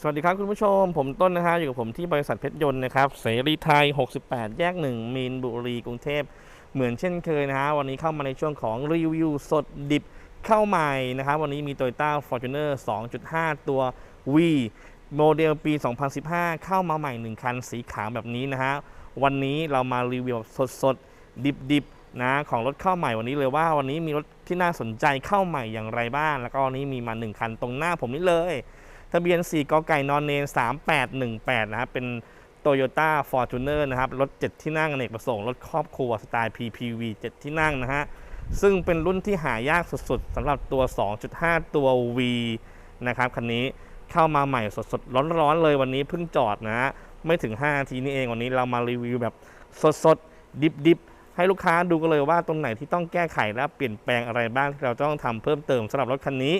สวัสดีครับคุณผู้ชม ผมต้นนะฮะอยู่กับผมที่บริษัทเพชรยนต์นะครับเสรีไทย 68 แยก 1 มีนบุรีกรุงเทพเหมือนเช่นเคยนะฮะวันนี้เข้ามาในช่วงของรีวิวสดดิบเข้าใหม่นะครับ วันนี้มี Toyota Fortuner 2.5 ตัว V โมเดลปี 2015 เข้ามาใหม่ 1 คันสีขาวแบบนี้นะฮะวันนี้เรามารีวิวสดสดๆดิบนะของรถเข้าใหม่วันนี้เลยว่าวันนี้มีรถที่น่าสนใจเข้าใหม่อย่างไรบ้างแล้วก็วันนี้มีมา 1 คันตรงหน้าผมนี่เลย ทะเบียน 4กไก่นอนเนน3818 นะครับ เป็น Toyota Fortuner นะครับ รถ 7 ที่นั่งอเนกประสงค์ รถครอบครัวสไตล์ PPV 7 ที่นั่งนะฮะ ซึ่งเป็นรุ่นที่หายากสุดๆสำหรับตัว 2.5 ตัว V นะครับคันนี้เข้ามาใหม่สดๆ ร้อนๆเลยวันนี้เพิ่งจอดนะฮะ ไม่ถึง 5 นาทีนี้เองวันนี้เรามารีวิวแบบสดๆ ดิบๆ ให้ลูกค้าดูกันเลยว่าตรงไหนที่ต้องแก้ไขและเปลี่ยนแปลงอะไรบ้างที่เราต้องทำเพิ่มเติมสำหรับรถคันนี้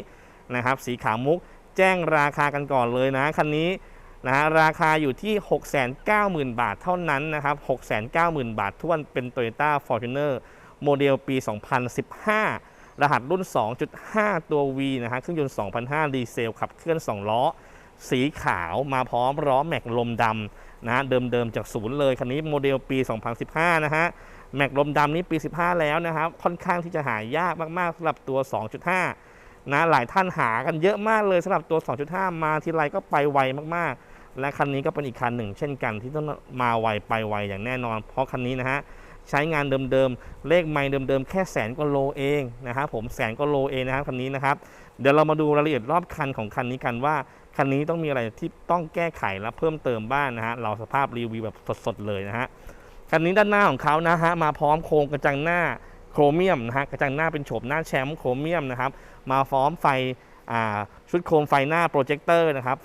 นะครับ สีขาวมุก แจ้งราคากันก่อนเลยนะคันนี้นะฮะราคาอยู่ที่ 690,000 บาทเท่านั้นนะครับ 690,000 บาทท้วนเป็น Toyota Fortuner โมเดลปี 2015 รหัสรุ่น 2.5 ตัว V นะฮะเครื่องยนต์2005ดีเซลขับเคลื่อน 2 ล้อ สีขาวมาพร้อมล้อแม็กลมดำนะฮะเดิมๆจากศูนย์เลย คันนี้โมเดลปี 2015 นะฮะแม็กลมดำนี้ปี 15 แล้วนะครับ ค่อนข้างที่จะหายากมากๆสำหรับตัว 2.5 นะหลายท่านหากันเยอะมากเลยสำหรับตัว 2.5 มาทีไรก็ไปไวมากๆ และคันนี้ก็เป็นอีกคันหนึ่ง เช่นกันที่ต้องมาไวไปไวอย่างแน่นอน เพราะคันนี้นะฮะใช้งานเดิมๆ เลขไม่เดิมๆ แค่แสนกว่าโลเองนะครับผมแสนกว่าโลเองนะครับคันนี้นะครับ เดี๋ยวเรามาดูรายละเอียดรอบคันของคันนี้กันว่า คันนี้ต้องมีอะไรที่ต้องแก้ไขและเพิ่มเติมบ้างนะฮะเราสภาพรีวิวแบบสดๆเลยนะฮะคันนี้ด้านหน้าของเขานะฮะมาพร้อมโครงกระจังหน้า โครเมียมนะฮะกระจังหน้าเป็นโฉมหน้าแชมป์โครเมียมนะครับมาพร้อมไฟชุดโคมไฟหน้าโปรเจคเตอร์นะครับ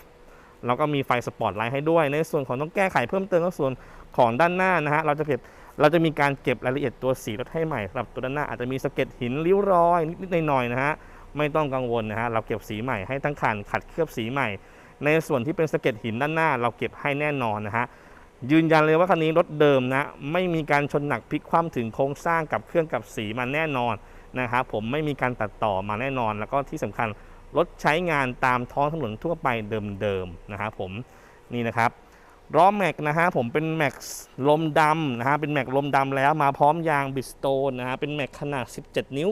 แล้วก็มีไฟสปอตไลท์ให้ด้วย ในส่วนของต้องแก้ไขเพิ่มเติมก็ส่วนของด้านหน้านะฮะเราจะเก็บเราจะมีการเก็บรายละเอียดตัวสีรถให้ใหม่สำหรับตัวด้านหน้าอาจจะมีสะเก็ดหินริ้วรอยนิดๆหน่อยๆนะฮะไม่ต้องกังวลนะฮะเราเก็บสีใหม่ให้ทั้งคันขัดเคลือบสีใหม่ ในส่วนที่เป็นสะเก็ดหินด้านหน้า เราเก็บให้แน่นอนนะฮะ ยืนยันเลยว่าคันนี้รถเดิมนะ ไม่มีการชนหนักพลิกคว่ำถึงโครงสร้างกับเครื่องกับสีมาแน่นอนนะครับผมไม่มีการตัดต่อมาแน่นอน แล้วก็ที่สำคัญรถใช้งานตามท้องถนนทั่วไปเดิมๆนะครับผมนี่นะครับล้อแม็กนะฮะผมเป็นแม็กลมดำนะฮะเป็นแม็กลมดำแล้วมาพร้อมยางบิสโตนนะฮะเป็นแม็กขนาด 17 นิ้ว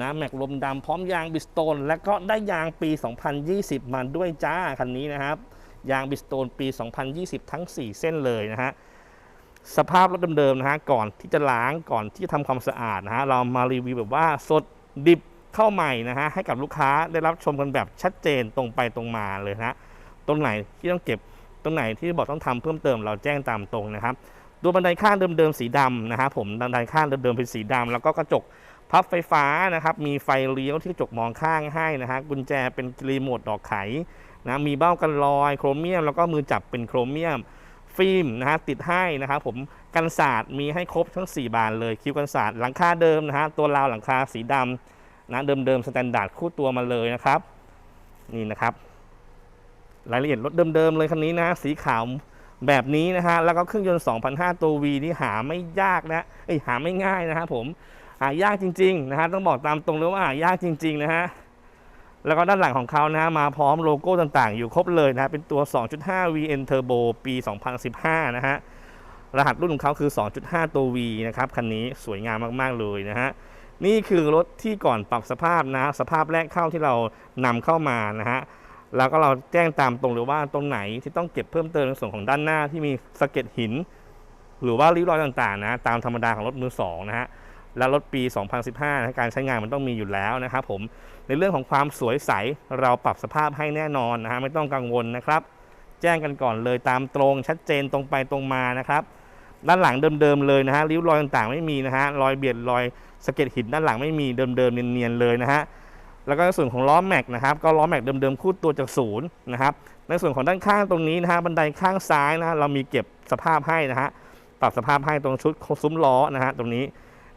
นะแม็กลมดำพร้อมยางบิสโตน และก็ได้ยางปี 2020 มาด้วยจ้าคันนี้นะครับ ยางบิสโตนปี 2020 ทั้ง 4 เส้นเลยนะฮะ สภาพรถเดิมๆนะฮะ ก่อนที่จะล้างก่อนที่จะทำความสะอาดนะฮะ เรามารีวิวแบบว่าสดดิบเข้าใหม่นะฮะ ให้กับลูกค้าได้รับชมกันแบบชัดเจนตรงไปตรงมาเลยนะฮะตรงไหนที่ต้องเก็บตรงไหนที่บอกต้องทำเพิ่มเติมเราแจ้งตามตรงนะครับตัวบันไดข้างเดิมๆสีดำนะฮะผมบันไดข้างเดิมๆเป็นสีดำแล้วก็กระจกพับไฟฟ้านะครับ มีไฟเลี้ยวที่กระจกมองข้างให้นะฮะกุญแจเป็นรีโมทดอกไข นะมีเบ้ากันรอยโครเมียม แล้วก็มือจับเป็นโครเมียม ฟิล์มนะฮะติดให้นะครับผมกันศาสตร์มีให้ครบทั้ง 4 บานเลยคิวกันศาสตร์หลังคาเดิมนะฮะตัวราวหลังคาสีดำนะเดิมๆสแตนดาร์ดคู่ตัวมาเลยนะครับนี่นะครับ รายละเอียดรถเดิมๆเลยคันนี้นะสีขาวแบบนี้นะฮะแล้วก็เครื่องยนต์2,500ตัว V นี่หาไม่ยากนะเอ้ยหาไม่ง่ายนะครับผมหายากจริงๆนะฮะต้องบอกตามตรงเลยว่าหายากจริง ๆ นะฮะ แล้วก็ด้านหลังของเขานะฮะมาพร้อมโลโก้ต่างๆ อยู่ครบเลยนะเป็นตัว 2.5 VN Turbo ปี 2015 นะฮะ รหัสรุ่นของเขาคือ 2.5 ตัว V นะครับ คันนี้สวยงามมากๆเลยนะฮะ นี่คือรถที่ก่อนปรับสภาพนะ สภาพแรกเข้าที่เรานำเข้ามานะฮะ แล้วก็เราแจ้งตามตรงเลยว่าตรงไหนที่ต้องเก็บเพิ่มเติมในส่วนของด้านหน้าที่มีสะเก็ดหิน หรือว่าริ้วรอยต่างๆนะตามธรรมดาของรถมือสองนะฮะ แล้วรถปี 2015นะการใช้งานมันต้องมีอยู่แล้วนะครับผมในเรื่องของความสวยใสเราปรับสภาพให้แน่นอนนะฮะไม่ต้องกังวลนะครับ แจ้งกันก่อนเลยตามตรงชัดเจนตรงไปตรงมานะครับด้านหลังเดิมๆเลยนะฮะริ้วรอยต่างๆไม่มีนะฮะรอยเบียดรอยสะเก็ดหินด้านหลังไม่มีเดิมๆเนียนๆเลยนะฮะแล้วก็ในส่วนของล้อแม็กนะครับก็ล้อแม็กเดิมๆคู่ตัวจากศูนย์นะครับในส่วนของด้านข้างตรงนี้นะฮะบันไดข้างซ้ายนะฮะเรามีเก็บสภาพให้นะฮะปรับสภาพให้ตรงชุดซุ้มล้อนะฮะตรงนี้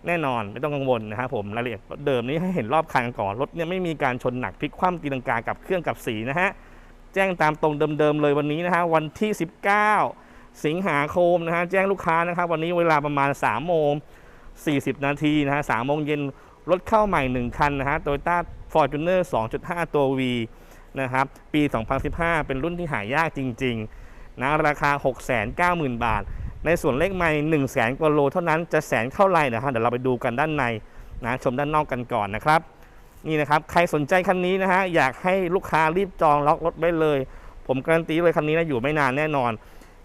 แน่นอนไม่ต้องกังวลนะครับผมรายละเอียดเดิมนี้ให้เห็นรอบคันก่อนรถเนี่ยไม่มีการชนหนักพลิกคว่ำตีลังกากับเครื่องกับสีนะฮะแจ้งตามตรงเดิมๆเลยวันนี้นะฮะวันที่ 19 สิงหาคมนะฮะแจ้งลูกค้านะครับวันนี้เวลาประมาณ3โมง40 นาทีนะฮะ3โมงเย็นรถเข้าใหม่ 1 คันนะฮะโตโยต้าฟอร์จูเนอร์2.5 ตัว V นะครับปี 2015 เป็นรุ่นที่หายากจริงๆนะราคา 690,000 บาท ในส่วนเลขไม่1 0 0 0 0แสนกว่าโลเท่านั้นจะแสนเท่าไรนะฮะเดี๋ยวเราไปดูกันด้านในนะชมด้านนอกกันก่อนนะครับ นี่นะครับใครสนใจคันนี้นะฮะอยากให้ลูกค้ารีบจองล็อกรถไว้เลย ผมการันตีเลยคันนี้นะอยู่ไม่นานแน่นอน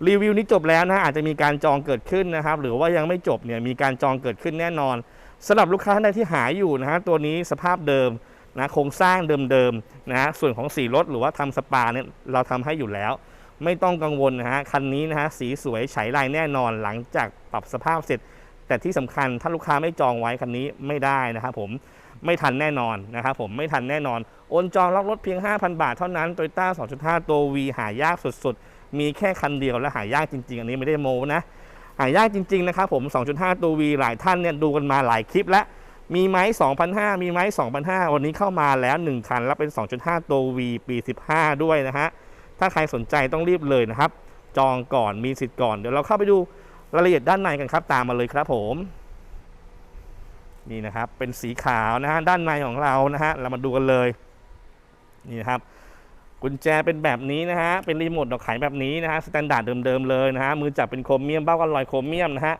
รีวิวนี้จบแล้วนะอาจจะมีการจองเกิดขึ้นนะครับ หรือว่ายังไม่จบเนี่ยมีการจองเกิดขึ้นแน่นอนสำหรับลูกค้าท่านใดที่หาอยู่นะฮะตัวนี้สภาพเดิมนะโครงสร้างเดิมๆนะฮะส่วนของสีรถหรือว่าทำสปาเนี่ยเราทำให้อยู่แล้ว ไม่ต้องกังวลนะฮะ คันนี้นะฮะ สีสวยฉายลายแน่นอนหลังจากปรับสภาพเสร็จ แต่ที่สำคัญถ้าลูกค้าไม่จองไว้คันนี้ไม่ได้นะครับผมไม่ทันแน่นอนนะครับผมไม่ทันแน่นอน โอนจองล็อกรถเพียง 5,000 บาทเท่านั้น Toyota 2.5 ตัว V หายากสุดๆ มีแค่คันเดียวและหายากจริง ๆ อันนี้ไม่ได้โมนะ หายากจริง ๆ นะครับผม 2.5 ตัว V หลายท่านเนี่ยดูกันมาหลายคลิปแล้ว มีไหม2,500 มีไหม2,500 วันนี้เข้ามาแล้ว 1 คัน แล้วเป็น 2.5 ตัว V ปี 15 ด้วยนะฮะ ถ้าใครสนใจต้องรีบเลยนะครับ จองก่อนมีสิทธิ์ก่อน เดี๋ยวเราเข้าไปดูรายละเอียดด้านในกันครับ ตามมาเลยครับผมนี่นะครับ เป็นสีขาวนะฮะด้านในของเรานะฮะเรามาดูกันเลยนี่นะครับกุญแจเป็นแบบนี้นะฮะเป็นรีโมทดอกไขแบบนี้นะฮะสแตนดาร์ดเดิมๆเลยนะฮะมือจับเป็นโครเมียมเบ้ากันลอยโครเมียมนะฮะ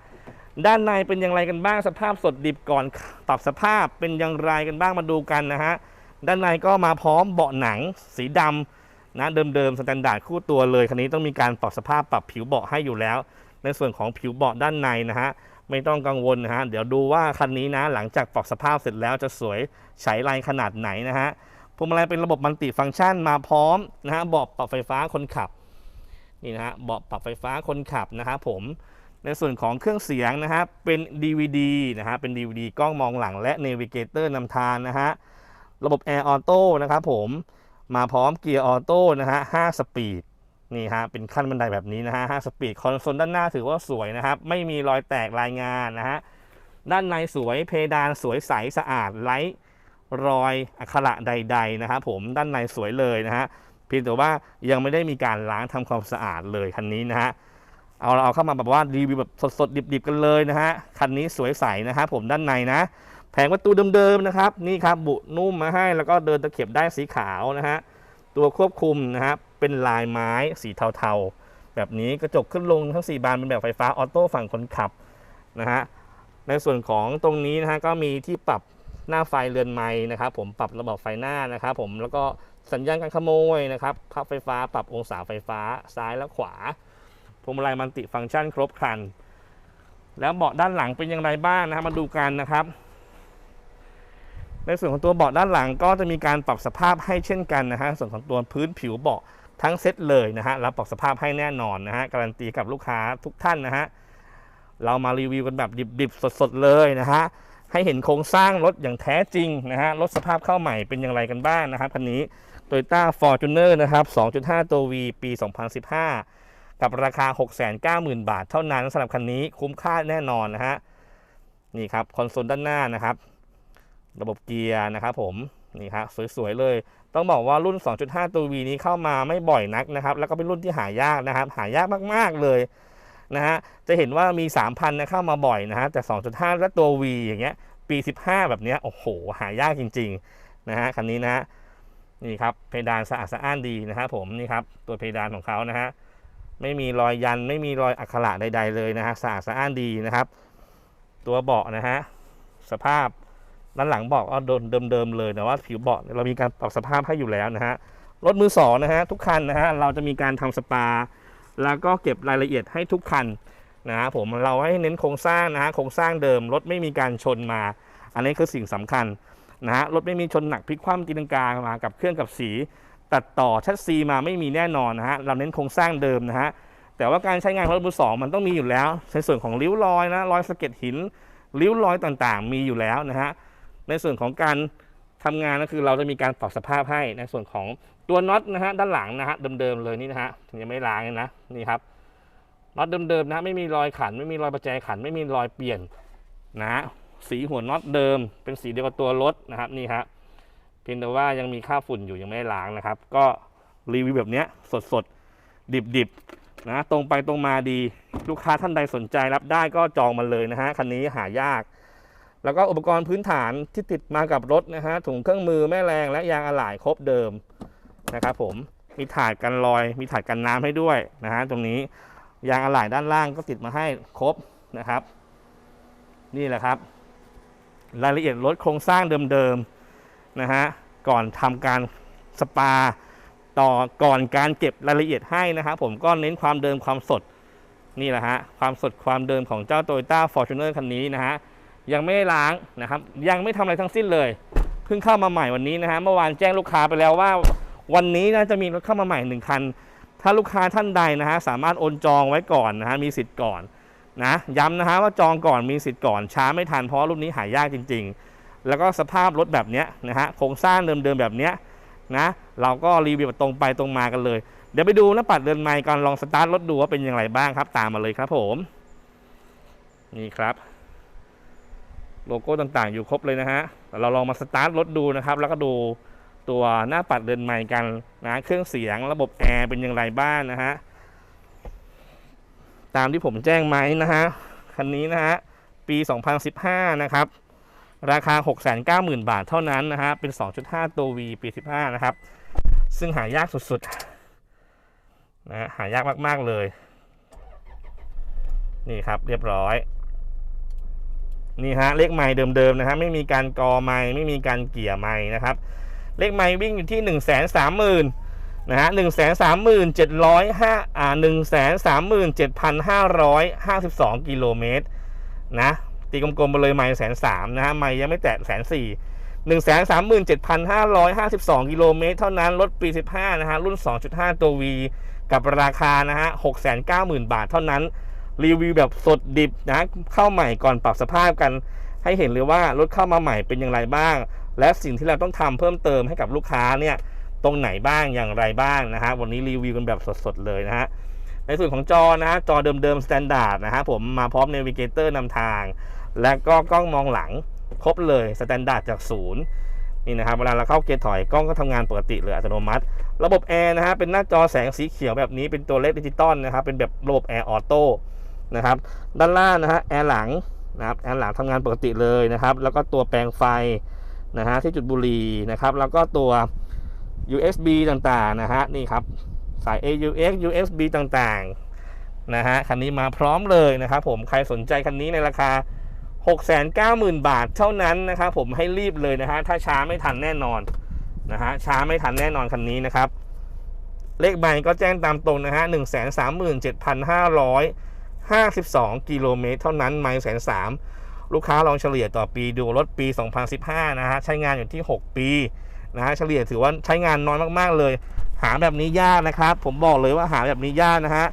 ด้านในเป็นอย่างไรกันบ้างสภาพสดดิบก่อนปรับสภาพเป็นอย่างไรกันบ้างมาดูกันนะฮะด้านในก็มาพร้อมเบาะหนังสีดำ นะเดิมๆสแตนดาร์ดคู่ตัวเลยคันนี้ต้องมีการปรับสภาพปรับผิวเบาะให้อยู่แล้ว ในส่วนของผิวเบาะด้านในนะฮะไม่ต้องกังวลนะฮะเดี๋ยวดูว่าคันนี้นะหลังจากปรับสภาพเสร็จแล้วจะสวยใช้ลายขนาดไหนนะฮะพวงมาลัยเป็นระบบมัลติฟังก์ชันมาพร้อมนะฮะเบาะปรับไฟฟ้าคนขับนี่นะฮะเบาะปรับไฟฟ้าคนขับนะครับผมในส่วนของเครื่องเสียงนะฮะเป็น DVD นะฮะเป็น DVD กล้องมองหลังและ Navigator นำทางนะฮะระบบ Air Auto นะครับผม มาพร้อมเกียร์ออโต้นะฮะ5สปีดนี่ฮะเป็นขั้นบันไดแบบนี้นะฮะ5สปีดคอนโซลด้านหน้าถือว่าสวยนะครับ ไม่มีรอยแตกรายงานนะฮะด้านในสวยเพดานสวยใสสะอาดไร้รอยอักขระใด ๆ นะครับผมด้านในสวยเลยนะฮะเพียงแต่ว่ายังไม่ได้มีการล้างทำความสะอาดเลยคันนี้นะฮะเอาเราเอาเข้ามาแบบว่ารีวิวแบบสดๆดิบๆกันเลยนะฮะคันนี้สวยใสนะครับผมด้านในนะ แผงประตูเดิมๆนะครับนี่ครับบุนุ่มมาให้แล้วก็เดินตะเข็บได้สีขาวนะฮะตัวควบคุมนะครับเป็นลายไม้สีเทาๆ แบบนี้กระจกขึ้นลงทั้ง 4 บานเป็นแบบไฟฟ้าออโต้ฝั่งคนขับนะฮะในส่วนของตรงนี้นะฮะก็มีที่ปรับหน้าไฟเรือนไม้นะครับ ผมปรับระบบไฟหน้านะครับ ผมแล้วก็สัญญาณการขโมยนะครับพับไฟฟ้าปรับองศาไฟฟ้าซ้ายและขวาพวงมาลัยมัลติฟังก์ชันครบครัน แล้วเบาะด้านหลังเป็นอย่างไรบ้างนะครับมาดูกันนะครับ ในส่วนของตัวเบาะด้านหลังก็จะมีการปรับสภาพให้เช่นกันนะฮะส่วนของตัวพื้นผิวเบาะทั้งเซตเลยนะฮะเราปรับสภาพให้แน่นอนนะฮะการันตีกับลูกค้าทุกท่านนะฮะเรามารีวิวกันแบบดิบๆสดๆเลยนะฮะให้เห็นโครงสร้างรถอย่างแท้จริงนะฮะรถสภาพเข้าใหม่เป็นอย่างไรกันบ้างนะครับคันนี้ Toyota Fortuner นะครับ 2.5 ตัว V ปี 2015 กับราคา 690,000 บาทเท่านั้นสำหรับคันนี้คุ้มค่าแน่นอนนะฮะนี่ครับคอนโซลด้านหน้านะครับ ระบบเกียร์นะครับผมนี่ครับสวยๆเลย ต้องบอกว่ารุ่น 2.5 ตัว V นี้เข้ามาไม่บ่อยนักนะครับ แล้วก็เป็นรุ่นที่หายากนะครับ หายากมากๆเลยนะฮะจะเห็นว่ามี 3,000นะเข้ามาบ่อยนะฮะแต่ 2.5 และตัว V อย่างเงี้ยปี 15 แบบเนี้ยโอ้โห หายากจริงๆนะฮะคันนี้นะฮะนี่ครับเพดานสะอาดสะอ้านดีนะครับผมนี่ครับตัวเพดานของเขานะฮะไม่มีรอยยันไม่มีรอยอักขระใด ๆ เลยนะฮะสะอาดสะอ้านดีนะครับ ตัวเบาะนะฮะสภาพ ด้านหลังเบอกก็โดนเดิมๆเลยแต่ว่าผิวเบาะเรามีการปรับสภาพให้อยู่แล้วนะฮะรถมือสองนะฮะทุกคันนะฮะเราจะมีการทำสปา แล้วก็เก็บรายละเอียดให้ทุกคันนะฮะผมเราให้เน้นโครงสร้างนะฮะโครงสร้างเดิมรถไม่มีการชนมา อันนี้คือสิ่งสำคัญนะฮะรถไม่มีชนหนักพลิกคว่ำตีลังกามากับเครื่องกับสี ตัดต่อชัดซีมาไม่มีแน่นอนนะฮะเราเน้นโครงสร้างเดิมนะฮะแต่ว่าการใช้งานของรถมือสองมันต้องมีอยู่แล้วในส่วนของริ้วรอยนะรอยสะเก็ดหินริ้วรอยต่างๆ มีอยู่แล้วนะฮะ ในส่วนของการทำงานก็คือเราจะมีการปรับสภาพให้ในส่วนของตัวน็อตนะฮะด้านหลังนะฮะเดิมๆเลยนี่นะฮะยังไม่ล้างนะนี่ครับน็อตเดิมๆนะไม่มีรอยขัน ไม่มีรอยประแจขัน ไม่มีรอยเปลี่ยนนะสีหัวน็อตเดิม เป็นสีเดียวกับตัวรถนะครับนี่ครับเพียงแต่ว่ายังมีค่าฝุ่นอยู่ยังไม่ล้างนะครับ ก็รีวิวแบบเนี้ยสดๆ ดิบๆนะตรงไปตรงมาดีลูกค้าท่านใดสนใจรับได้ก็จองมาเลยนะฮะคันนี้หายาก แล้วก็อุปกรณ์พื้นฐานที่ติดมากับรถนะฮะถุงเครื่องมือแม่แรงและยางอะไหล่ครบเดิมนะครับผมมีถาดกันรอย มีถาดกันน้ำให้ด้วยนะฮะตรงนี้ยางอะไหล่ด้านล่างก็ติดมาให้ครบนะครับ นี่แหละครับ รายละเอียดรถโครงสร้างเดิมๆนะฮะก่อนทำการสปาต่อก่อนการเก็บรายละเอียดให้นะครับผมก็เน้นความเดิมความสดนี่แหละฮะความสดความเดิมของเจ้า Toyota Fortuner คันนี้นะฮะ ยังไม่ได้ล้างนะครับ ยังไม่ทำอะไรทั้งสิ้นเลยเพิ่งเข้ามาใหม่วันนี้นะฮะเมื่อวานแจ้งลูกค้าไปแล้วว่า วันนี้นะจะมีรถเข้ามาใหม่หนึ่งคัน ถ้าลูกค้าท่านใดนะฮะสามารถโอนจองไว้ก่อนนะฮะมีสิทธิ์ก่อนนะย้ำนะฮะว่าจองก่อนมีสิทธิ์ก่อนช้าไม่ทันเพราะรุ่นนี้หายากจริง ๆ แล้วก็สภาพรถแบบเนี้ยนะฮะโครงสร้างเดิมๆแบบเนี้ยนะเราก็รีวิวแบบตรงไปตรงมากันเลย เดี๋ยวไปดูหน้าปัดเดินไมค์ก่อนลองสตาร์ทรถดูว่าเป็นอย่างไรบ้างครับ ตามมาเลยครับผม นี่ครับ โลโก้ต่างๆ อยู่ครบเลยนะฮะเราลองมาสตาร์ทรถดูนะครับ แล้วก็ดูตัวหน้าปัดเดินไมค์กันนะเครื่องเสียงระบบแอร์เป็นอย่างไรบ้างนะฮะตามที่ผมแจ้งไหมนะฮะคันนี้นะฮะปี 2015 นะครับ ราคา 690,000 บาทเท่านั้นนะฮะเป็น 2.5 ตัว V ปี 15 นะครับ ซึ่งหายากสุดๆนะฮะหายากมาก ๆ เลย นี่ครับเรียบร้อย นี่ฮะเลขไม้เดิมๆนะฮะไม่มีการกอไม้ไม่มีการเกี่ยไม้นะครับ เลขไม้วิ่งอยู่ที่1นึ่งแสนสามหมื่นนะฮะหนึ่งแสนสามหมื่นเจ็ดร้อยห้าอ่าหนึ่งแสนสามหมื่นเจ็ดพันห้าร้อยห้าสิบสองกิโลเมตรนะตีกลมๆไปเลยไม้แสนสามนะฮะไม้ยังไม่แตะแสนสี่หนึ่งแสนสามหมื่นเจ็ดพันห้าร้อยห้าสิบสองกิโลเมตรเท่านั้นรถปีสิบห้านะฮะรุ่นสองจุดห้าตัว V กับราคานะฮะหกแสนเก้าหมื่นบาทเท่านั้น รีวิวแบบสดดิบนะเข้าใหม่ก่อนปรับสภาพกัน ให้เห็นเลยว่ารถเข้ามาใหม่เป็นอย่างไรบ้าง และสิ่งที่เราต้องทำเพิ่มเติมให้กับลูกค้าเนี่ยตรงไหนบ้างอย่างไรบ้างนะฮะวันนี้รีวิวกันแบบสดๆเลยนะฮะในส่วนของจอนะฮะจอเดิมๆสแตนดาร์ดนะฮะผมมาพร้อมเนวิเกเตอร์นำทาง และก็กล้องมองหลังครบเลยสแตนดาร์ดจากศูนย์นี่นะครับเวลาเราเข้าเกียร์ถอยกล้องก็ทำงานปกติเลยอัตโนมัติ ระบบแอร์นะฮะเป็นหน้าจอแสงสีเขียวแบบนี้เป็นตัวเลขดิจิตอลนะครับเป็นแบบระบบแอร์ออโต้ นะครับ ด้านล่างนะฮะแอร์หลังนะครับแอร์หลังทำงานปกติเลยนะครับ แล้วก็ตัวแปลงไฟนะฮะที่จุดบุหรี่นะครับ แล้วก็ตัว USB ต่างๆนะฮะนี่ครับสาย AUX USB ต่างๆนะฮะคันนี้มาพร้อมเลยนะครับผมใครสนใจคันนี้ในราคา 690,000 บาทเท่านั้นนะครับผมให้รีบเลยนะฮะถ้าช้าไม่ทันแน่นอนนะฮะช้าไม่ทันแน่นอนคันนี้นะครับ เลขใบก็แจ้งตามตรงนะฮะ 52 กิโลเมตรเท่านั้นไมล์แสนสามลูกค้าลองเฉลี่ยต่อปีดูรถปี 2015 นะฮะ ใช้งานอยู่ที่ 6 ปีนะฮะเฉลี่ยถือว่าใช้งานน้อยมากๆเลย หาแบบนี้ยากนะครับ ผมบอกเลยว่าหาแบบนี้ยากนะฮะ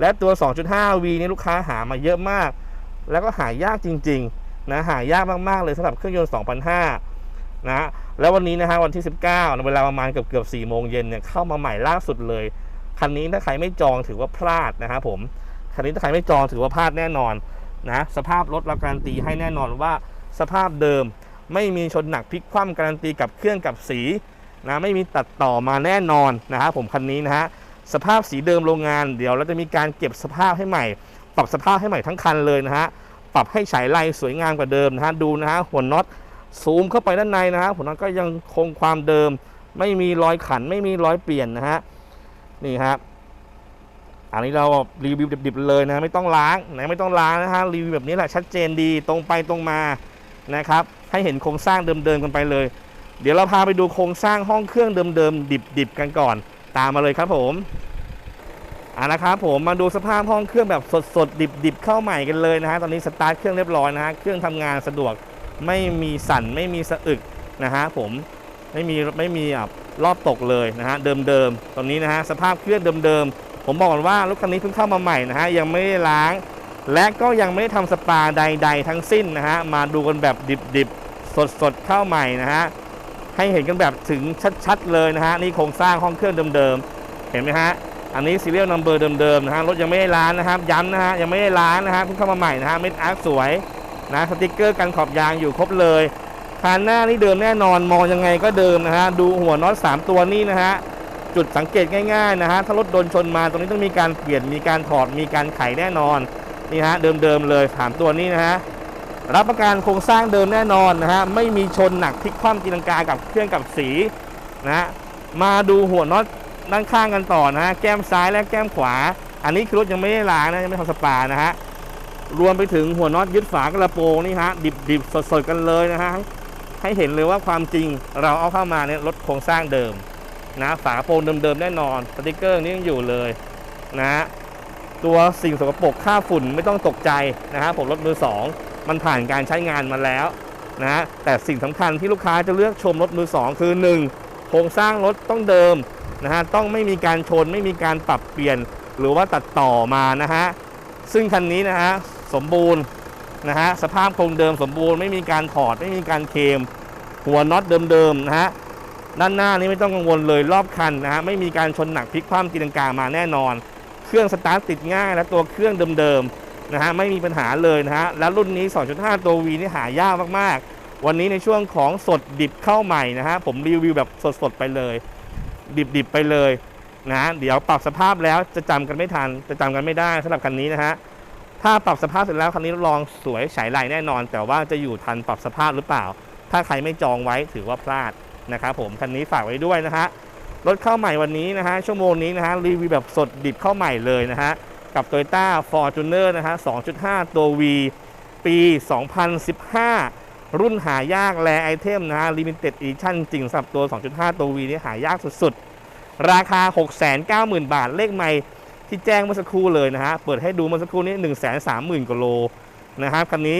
และตัว 2.5V นี่ลูกค้าหามาเยอะมาก แล้วก็หายากจริงๆนะหายากมากๆเลยสำหรับเครื่องยนต์2,500นะแล้ววันนี้นะฮะวันที่ 19 เวลาประมาณเกือบเกือบ4โมงเย็นเนี่ยเข้ามาใหม่ล่าสุดเลย คันนี้ถ้าใครไม่จองถือว่าพลาดนะครับผม คันนี้ถ้าใครไม่จองถือว่าพลาดแน่นอนนะสภาพรถเราการันตีให้แน่นอนว่าสภาพเดิมไม่มีชนหนักพลิกคว่ำการันตีกับเครื่องกับสีนะไม่มีตัดต่อมาแน่นอนนะครับผมคันนี้นะฮะสภาพสีเดิมโรงงานเดี๋ยวเราจะมีการเก็บสภาพให้ใหม่ ปรับสภาพให้ใหม่ทั้งคันเลยนะฮะปรับให้ฉายไลสวยงามกว่าเดิมนะฮะดูนะฮะหัวน็อตซูมเข้าไปด้านในนะฮะหัวน็อตก็ยังคงความเดิม ไม่มีรอยขันไม่มีรอยเปลี่ยนนะฮะนี่ครับ อันนี้เรารีวิวดิบๆเลยนะไม่ต้องล้างนะไม่ต้องล้างนะฮะรีวิวแบบนี้แหละชัดเจนดีตรงไปตรงมานะครับให้เห็นโครงสร้างเดิมๆกันไปเลย เดี๋ยวเราพาไปดูโครงสร้างห้องเครื่องเดิมๆดิบๆกันก่อน ตามมาเลยครับผมเอาละครับผมมาดูสภาพห้องเครื่องแบบสดๆดิบๆเข้าใหม่กันเลยนะฮะตอนนี้สตาร์ทเครื่องเรียบร้อยนะฮะเครื่องทำงานสะดวกไม่มีสั่นไม่มีสะอึกนะฮะผมไม่มีไม่มีอะรอบตกเลยนะฮะเดิมๆตอนนี้นะฮะสภาพเครื่องเดิมๆ ผมบอกก่อนว่ารถคันนี้เพิ่งเข้ามาใหม่นะฮะยังไม่ได้ล้าง และก็ยังไม่ได้ทำสปาใด ๆ ทั้งสิ้นนะฮะมาดูกันแบบดิบๆสดๆเข้าใหม่นะฮะให้เห็นกันแบบถึงชัดๆเลยนะฮะนี่โครงสร้างห้องเครื่องเดิมๆเห็นไหมฮะอันนี้ซีเรียลนัมเบอร์เดิมๆนะฮะรถยังไม่ได้ล้างนะครับย้ำนะฮะยังไม่ได้ล้างนะฮะเพิ่งเข้ามาใหม่นะฮะเม็ดอาร์ตสวยนะสติกเกอร์กันขอบยางอยู่ครบเลยคานหน้านี่เดิมแน่นอนมองยังไงก็เดิมนะฮะดูหัวน็อตสามตัวนี่นะฮะ จุดสังเกตง่ายๆนะฮะถ้ารถโดนชนมาตรงนี้ต้องมีการเปลี่ยนมีการถอดมีการไขแน่นอนนี่ฮะเดิมๆเลยถามตัวนี้นะฮะรับประกันโครงสร้างเดิมแน่นอนนะฮะไม่มีชนหนักพลิกคว่ำตีลังกากับเครื่องกับสีนะฮะมาดูหัวน็อตด้านข้างกันต่อนะฮะแก้มซ้ายและแก้มขวา อันนี้คือรถยังไม่ได้ล้างนะยังไม่ทำสปานะฮะรวมไปถึงหัวน็อตยึดฝากระโปรงนี่ฮะดิบดิบสดสดๆกันเลยนะฮะให้เห็นเลยว่าความจริงเราเอาเข้ามาเนี่ยรถโครงสร้างเดิม นะฝากระโปรงเดิมๆแน่นอนสติกเกอร์นี่ยังอยู่เลยนะฮะตัวสิ่งสกปรกค่าฝุ่นไม่ต้องตกใจนะฮะผมรถมือสองมันผ่านการใช้งานมาแล้วนะฮะแต่สิ่งสำคัญที่ลูกค้าจะเลือกชมรถมือสองคือหนึ่งโครงสร้างรถต้องเดิมนะฮะต้องไม่มีการชนไม่มีการปรับเปลี่ยนหรือว่าตัดต่อมานะฮะซึ่งคันนี้นะฮะสมบูรณ์นะฮะสภาพโครงเดิมสมบูรณ์ไม่มีการถอดไม่มีการเคม หัวน็อตเดิมๆนะฮะ ด้านหน้านี้ไม่ต้องกังวลเลยรอบคันนะฮะไม่มีการชนหนักพลิกคว่ำตีลังกามาแน่นอน เครื่องสตาร์ทติดง่ายและตัวเครื่องเดิมๆนะฮะไม่มีปัญหาเลยนะฮะและรุ่นนี้ 2.5 ตัว V นี่หายากมากๆ วันนี้ในช่วงของสดดิบเข้าใหม่นะฮะผมรีวิวแบบสดๆไปเลย ดิบๆไปเลยนะเดี๋ยวปรับสภาพแล้วจะจำกันไม่ทัน จะจำกันไม่ได้สำหรับคันนี้นะฮะถ้าปรับสภาพเสร็จแล้วคันนี้รับรองสวยฉายไหลแน่นอน แต่ว่าจะอยู่ทันปรับสภาพหรือเปล่า ถ้าใครไม่จองไว้ถือว่าพลาด นะครับผมคันนี้ฝากไว้ด้วยนะฮะรถเข้าใหม่วันนี้นะฮะชั่วโมงนี้นะฮะรีวิวแบบสดดิบเข้าใหม่เลยนะฮะกับ Toyota Fortuner นะฮะ 2.5 ตัว V ปี 2015 รุ่นหายากแลไอเทมนะฮะ Limited Edition จริงสำหรับตัว 2.5 ตัว V นี่หายากสุดๆ ราคา 690,000 บาท เลขไม่ที่แจ้งเมื่อสักครู่เลยนะฮะ เปิดให้ดูเมื่อสักครู่นี้ 130,000กว่าโลนะครับคันนี้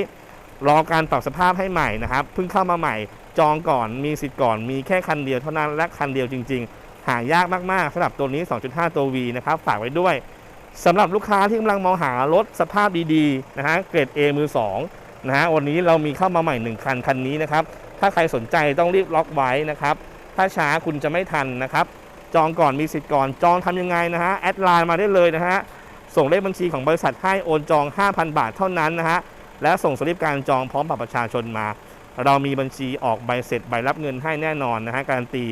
รอการปรับสภาพให้ใหม่นะครับเพิ่งเข้ามาใหม่ จองก่อนมีสิทธิ์ก่อนมีแค่คันเดียวเท่านั้นและคันเดียวจริง ๆ หายากมากๆสำหรับตัวนี้ 2.5 ตัว V นะครับฝากไว้ด้วยสำหรับลูกค้าที่กำลังมองหารถสภาพดีๆนะฮะเกรด A มือ2นะฮะวันนี้เรามีเข้ามาใหม่ 1 คันคันนี้นะครับถ้าใครสนใจต้องรีบล็อกไว้นะครับถ้าช้าคุณจะไม่ทันนะครับจองก่อนมีสิทธิ์ก่อนจองทำยังไงนะฮะแอดไลน์มาได้เลยนะฮะส่งเลขบัญชีของบริษัทให้โอนจอง 5,000 บาทเท่านั้นนะฮะและส่งสลิปการจองพร้อมบัตรประชาชนมา เรามีบัญชีออกใบเสร็จใบรับเงินให้แน่นอนนะฮะการันตี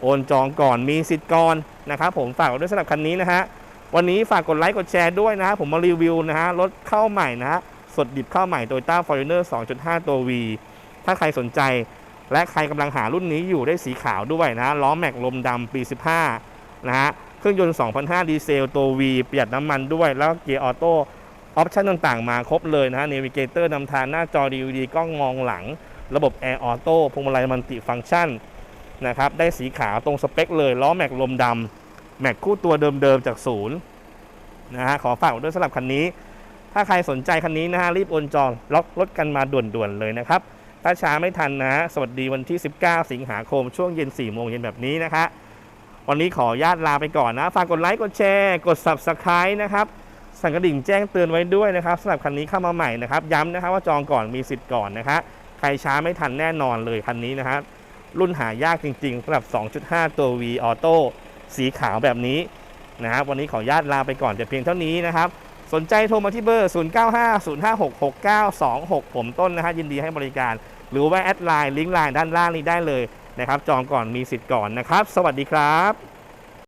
โอนจองก่อนมีสิทธิ์ก่อนนะครับผมฝากด้วยสำหรับคันนี้นะฮะวันนี้ฝากกดไลค์กดแชร์ด้วยนะฮะผมมารีวิวนะฮะรถเข้าใหม่นะฮะสดดิบเข้าใหม่ Toyota Fortuner 2.5 ตัว V ถ้าใครสนใจ และใครกำลังหารุ่นนี้อยู่ได้สีขาวด้วยนะล้อแม็กลมดำปี 15 นะฮะเครื่องยนต์ 2,500 ดีเซลตัว V ประหยัดน้ำมันด้วย แล้วเกียร์ออโต้ออปชั่นต่างๆ มาครบเลยนะฮะเนวิเกเตอร์นำทางหน้าจอ DVD กล้องมองหลัง ระบบแอร์ออโต้พวงมาลัยมัลติฟังก์ชันนะครับได้สีขาวตรงสเปคเลยล้อแม็กลมดำแม็กคู่ตัวเดิมๆจากศูนย์นะฮะขอฝากด้วยสำหรับคันนี้ ถ้าใครสนใจคันนี้นะฮะรีบโอนจองล็อกรถกันมาด่วนๆเลยนะครับถ้าช้าไม่ทันนะ สวัสดีวันที่ 19 สิงหาคมช่วงเย็น4โมงเย็นแบบนี้นะคะวันนี้ขอญาตลาไปก่อนนะ ฝากกดไลค์ กดแชร์ กด Subscribe นะครับ สั่นกระดิ่งแจ้งเตือนไว้ด้วยนะครับสำหรับคันนี้เข้ามาใหม่นะครับ ย้ำนะครับว่าจองก่อนมีสิทธิ์ก่อนนะคะใค รช้าไม่ทันแน่นอนเลยคันนี้นะฮะรุ่นหายากจริงๆสำหรับ 2.5 ตัว V Auto สีขาวแบบนี้นะครับวันนี้ขออนุญาตลาไปก่อนแต่เพียงเท่านี้นะครับ สนใจโทรมาที่เบอร์ 0950566926 ผมต้นนะฮะยินดีให้บริการ หรือว่าแอดไลน์ลิงก์ไลน์ด้านล่างนี้ได้เลยนะครับ จองก่อนมีสิทธิ์ก่อนนะครับ สวัสดีครับ